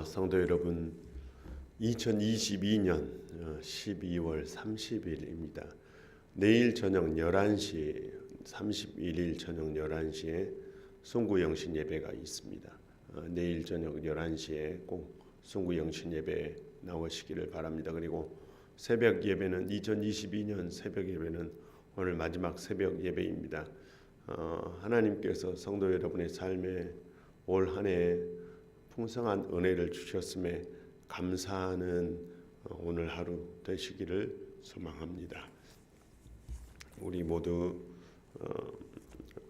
어, 성도 여러분, 2022년 12월 30일입니다. 내일 저녁 11시 31일 저녁 11시에 송구 영신 예배가 있습니다. 어, 내일 저녁 11시에 꼭 송구 영신 예배 나오시기를 바랍니다. 그리고 새벽 예배는 2022년 새벽 예배는 오늘 마지막 새벽 예배입니다. 어, 하나님께서 성도 여러분의 삶에 올 한해 풍성한 은혜를 주셨음에 감사하는 어, 오늘 하루 되시기를 소망합니다. 우리 모두 어,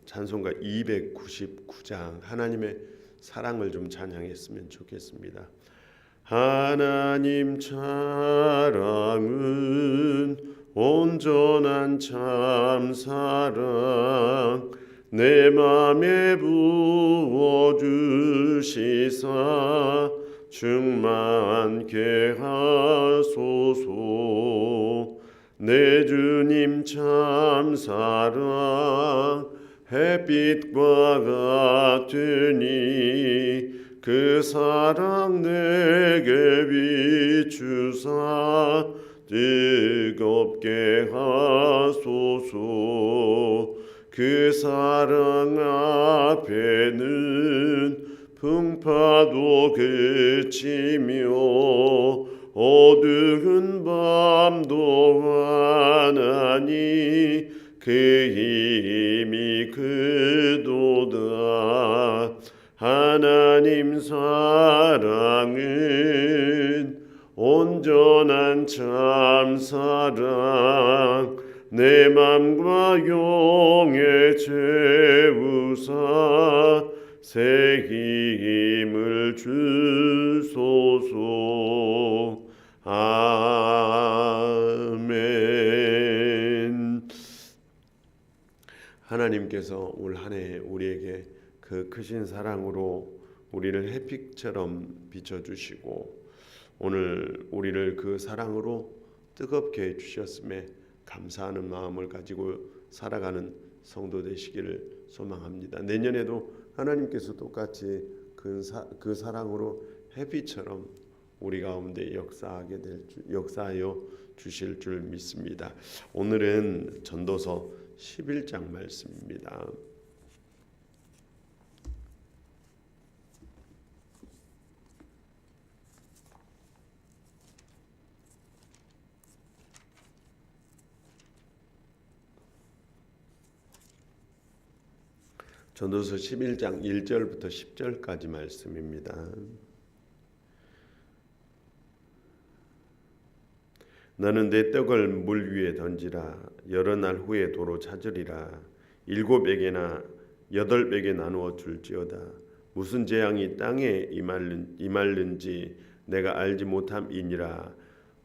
찬송가 299장 하나님의 사랑을 좀 찬양했으면 좋겠습니다. 하나님 사랑은 온전한 참 사랑 내 맘에 부어 주시사 충만케 하소서. 내 주님 참 사랑 햇빛과 같으니 그 사랑 내게 비추사 뜨겁게 하소서 그 사랑 앞에는 풍파도 그치며 어두운 밤도 하나니 그 힘이 그도다. 하나님 사랑은 온전한 참 사랑 내 맘과 용에 채우사 새 힘을 주소서. 아멘. 하나님께서 올 한 해 우리에게 그 크신 사랑으로 우리를 햇빛처럼 비춰주시고 오늘 우리를 그 사랑으로 뜨겁게 해주셨음에 감사하는 마음을 가지고 살아가는 성도 되시기를 소망합니다. 내년에도 하나님께서 똑같이 그, 사, 그 사랑으로 햇빛처럼 우리 가운데 역사하게 될 줄, 역사하여 주실 줄 믿습니다. 오늘은 전도서 11장 말씀입니다. 전도서 11장 1절부터 10절까지 말씀입니다. 너는 내 떡을 물 위에 던지라. 여러 날 후에 도로 찾으리라. 일곱에게나 여덟에게 나누어 줄지어다. 무슨 재앙이 땅에 임할는, 임할는지 내가 알지 못함이니라.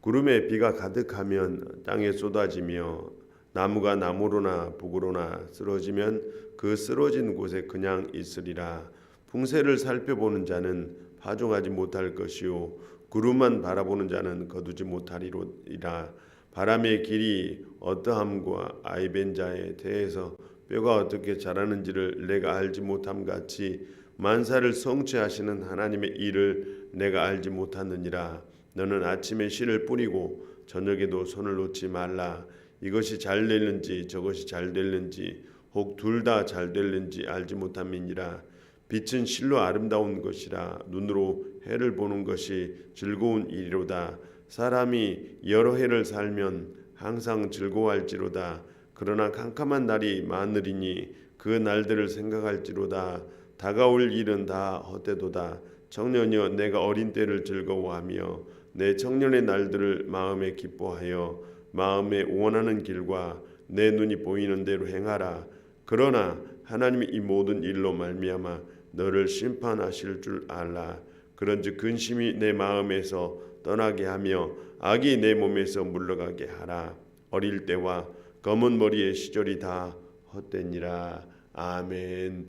구름에 비가 가득하면 땅에 쏟아지며 나무가 나무로나 북으로나 쓰러지면 그 쓰러진 곳에 그냥 있으리라. 풍세를 살펴보는 자는 파종하지 못할 것이요. 구름만 바라보는 자는 거두지 못하리로이라. 바람의 길이 어떠함과 아이벤 자에 대해서 뼈가 어떻게 자라는지를 내가 알지 못함 같이 만사를 성취하시는 하나님의 일을 내가 알지 못하느니라. 너는 아침에 씨를 뿌리고 저녁에도 손을 놓지 말라 이것이 잘 될는지 저것이 잘 될는지 혹 둘 다 잘 될는지 알지 못함이니라. 빛은 실로 아름다운 것이라 눈으로 해를 보는 것이 즐거운 일이로다. 사람이 여러 해를 살면 항상 즐거워할지로다. 그러나 캄캄한 날이 많으리니 그 날들을 생각할지로다. 다가올 일은 다 헛되도다. 청년여 내가 어린 때를 즐거워하며 내 청년의 날들을 마음에 기뻐하여 마음에 원하는 길과 내 눈이 보이는 대로 행하라. 그러나 하나님이 이 모든 일로 말미암아 너를 심판하실 줄 알라. 그런즉 근심이 내 마음에서 떠나게 하며 악이 내 몸에서 물러가게 하라. 어릴 때와 검은 머리의 시절이 다 헛되니라. 아멘.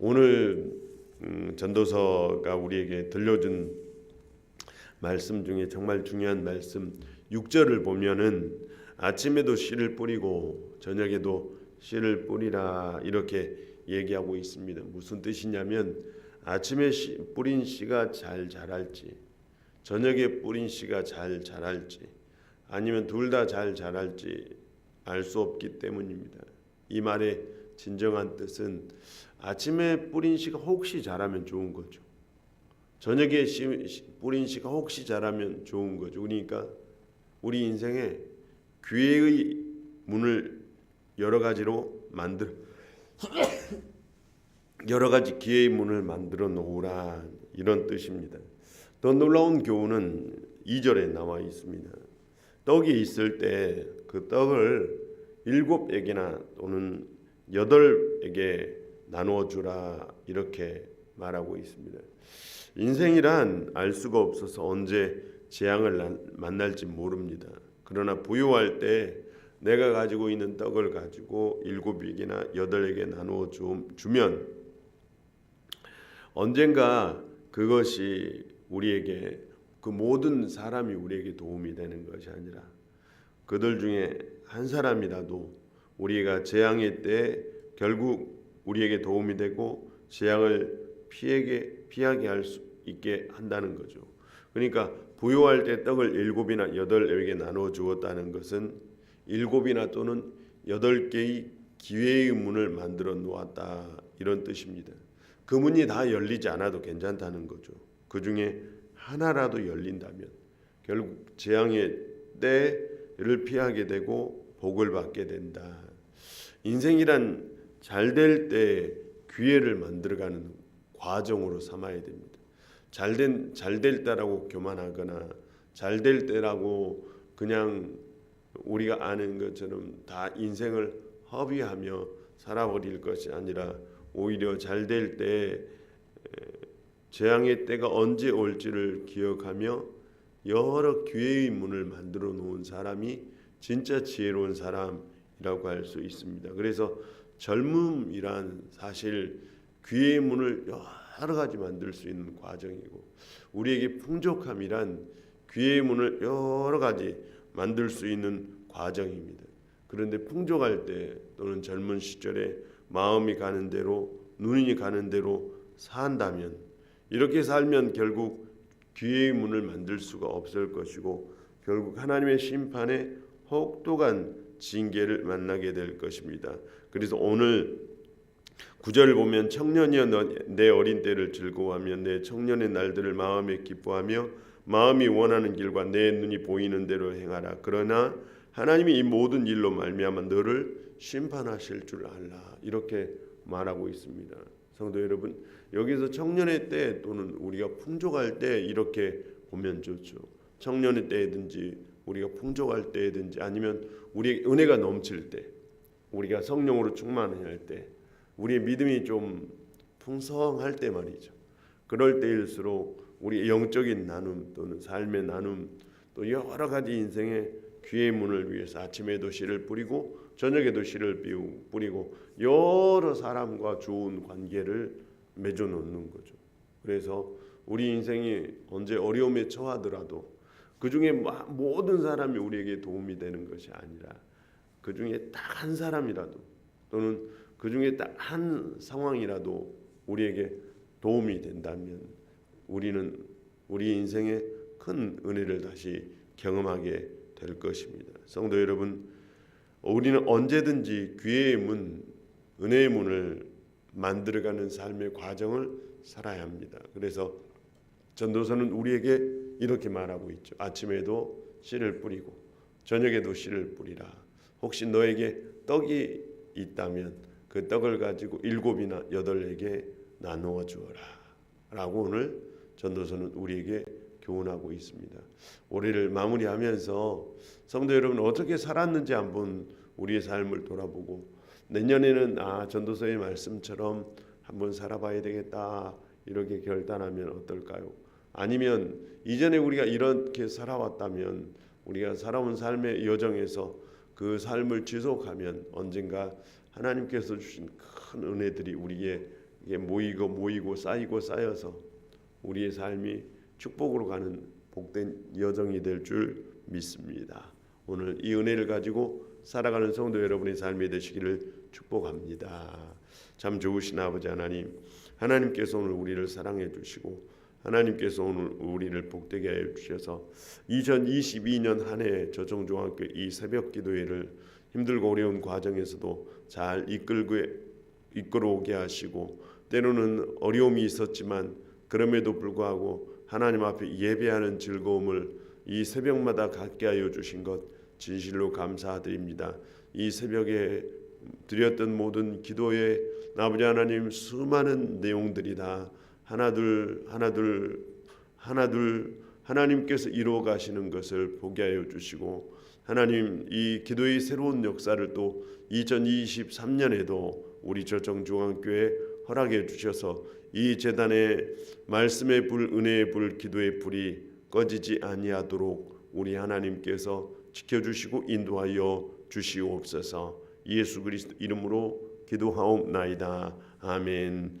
오늘 음, 전도서가 우리에게 들려준 말씀 중에 정말 중요한 말씀 6절을 보면은 아침에도 씨를 뿌리고 저녁에도 씨를 뿌리라 이렇게 얘기하고 있습니다. 무슨 뜻이냐면 아침에 씨, 뿌린 씨가 잘 자랄지 저녁에 뿌린 씨가 잘 자랄지 아니면 둘 다 잘 자랄지 알 수 없기 때문입니다. 이 말의 진정한 뜻은 아침에 뿌린 씨가 혹시 자라면 좋은 거죠. 저녁에 뿌린 씨가 혹시 자라면 좋은 거죠. 그러니까 우리 인생에 기회의 문을 여러 가지로 만들 여러 가지 기회의 문을 만들어 놓으라 이런 뜻입니다. 더 놀라운 교훈은 2절에 나와 있습니다. 떡이 있을 때 그 떡을 일곱 에게나 또는 여덟 에게 나누어 주라 이렇게 말하고 있습니다. 인생이란 알 수가 없어서 언제 재앙을 나- 만날지 모릅니다. 그러나 부유할 때 내가 가지고 있는 떡을 가지고 일곱에게나 여덟에게 나누어 주- 주면 언젠가 그것이 우리에게 그 모든 사람이 우리에게 도움이 되는 것이 아니라 그들 중에 한 사람이라도 우리가 재앙의 때 결국 우리에게 도움이 되고 재앙을 피하게 피하게 할 수 있게 한다는 거죠. 그러니까 부유할 때 떡을 일곱이나 여덟에게 나누어 주었다는 것은 일곱이나 또는 여덟 개의 기회의 문을 만들어 놓았다 이런 뜻입니다. 그 문이 다 열리지 않아도 괜찮다는 거죠. 그 중에 하나라도 열린다면 결국 재앙의 때를 피하게 되고 복을 받게 된다. 인생이란 잘 될 때 기회를 만들어가는 과정으로 삼아야 됩니다. 잘된 잘 될 때라고 교만하거나 잘 될 때라고 그냥 우리가 아는 것처럼 다 인생을 허비하며 살아버릴 것이 아니라 오히려 잘 될 때 재앙의 때가 언제 올지를 기억하며 여러 기회의 문을 만들어 놓은 사람이 진짜 지혜로운 사람이라고 할 수 있습니다. 그래서 젊음이란 사실 기회의 문을 여러 가지 만들 수 있는 과정이고 우리에게 풍족함이란 기회의 문을 여러 가지 만들 수 있는 과정입니다. 그런데 풍족할 때 또는 젊은 시절에 마음이 가는 대로 눈이 가는 대로 산다면 이렇게 살면 결국 기회의 문을 만들 수가 없을 것이고 결국 하나님의 심판에 혹독한 징계를 만나게 될 것입니다. 그래서 오늘 구절을 보면 청년이여 너- 내 어린 때를 즐거워하며 내 청년의 날들을 마음에 기뻐하며 마음이 원하는 길과 내 눈이 보이는 대로 행하라. 그러나 하나님이 이 모든 일로 말미암아 너를 심판하실 줄 알라. 이렇게 말하고 있습니다. 성도 여러분, 여기서 청년의 때 또는 우리가 풍족할 때 이렇게 보면 좋죠. 청년의 때든지 우리가 풍족할 때든지 아니면 우리 은혜가 넘칠 때 우리가 성령으로 충만할 때 우리의 믿음이 좀 풍성할 때 말이죠. 그럴 때일수록 우리 영적인 나눔 또는 삶의 나눔 또 여러 가지 인생의 귀의 문을 위해서 아침에도 씨를 뿌리고 저녁에도 씨를 뿌리고 여러 사람과 좋은 관계를 맺어 놓는 거죠. 그래서 우리 인생이 언제 어려움에 처하더라도 그 중에 모든 사람이 우리에게 도움이 되는 것이 아니라 그 중에 딱 한 사람이라도 또는 그 중에 딱 한 상황이라도 우리에게 도움이 된다면 우리는 우리 인생에 큰 은혜를 다시 경험하게 될 것입니다. 성도 여러분, 우리는 언제든지 기회의 문, 은혜의 문을 만들어가는 삶의 과정을 살아야 합니다. 그래서 전도서는 우리에게 이렇게 말하고 있죠. 아침에도 씨를 뿌리고 저녁에도 씨를 뿌리라. 혹시 너에게 떡이 있다면 그 떡을 가지고 일곱이나 여덟에게 나누어 주어라. 라고 오늘 전도서는 우리에게 교훈하고 있습니다. 올해를 마무리하면서 성도 여러분 어떻게 살았는지 한번 우리의 삶을 돌아보고 내년에는 아 전도서의 말씀처럼 한번 살아봐야 되겠다 이렇게 결단하면 어떨까요? 아니면 이전에 우리가 이렇게 살아왔다면 우리가 살아온 삶의 여정에서 그 삶을 지속하면 언젠가 하나님께서 주신 큰 은혜들이 우리에게 모이고 모이고 쌓이고 쌓여서 우리의 삶이 축복으로 가는 복된 여정이 될 줄 믿습니다. 오늘 이 은혜를 가지고 살아가는 성도 여러분의 삶이 되시기를 축복합니다. 참 좋으신 아버지 하나님, 하나님께서 오늘 우리를 사랑해 주시고 하나님께서 오늘 우리를 복되게 하여 주셔서 2022년 한 해 저정중학교 이 새벽 기도회를 힘들고 어려운 과정에서도 잘 이끌고 이끌어오게 하시고 때로는 어려움이 있었지만 그럼에도 불구하고 하나님 앞에 예배하는 즐거움을 이 새벽마다 갖게 하여 주신 것 진실로 감사드립니다. 이 새벽에 드렸던 모든 기도에 아버지 하나님 수많은 내용들이 다 하나 둘 하나 둘 하나 둘 하나님께서 이루어 가시는 것을 보게 하여 주시고 하나님 이 기도의 새로운 역사를 또 2023년에도 우리 저정중앙교회 허락해 주셔서 이 재단의 말씀의 불 은혜의 불 기도의 불이 꺼지지 아니하도록 우리 하나님께서 지켜 주시고 인도하여 주시옵소서. 예수 그리스도 이름으로 기도하옵나이다. 아멘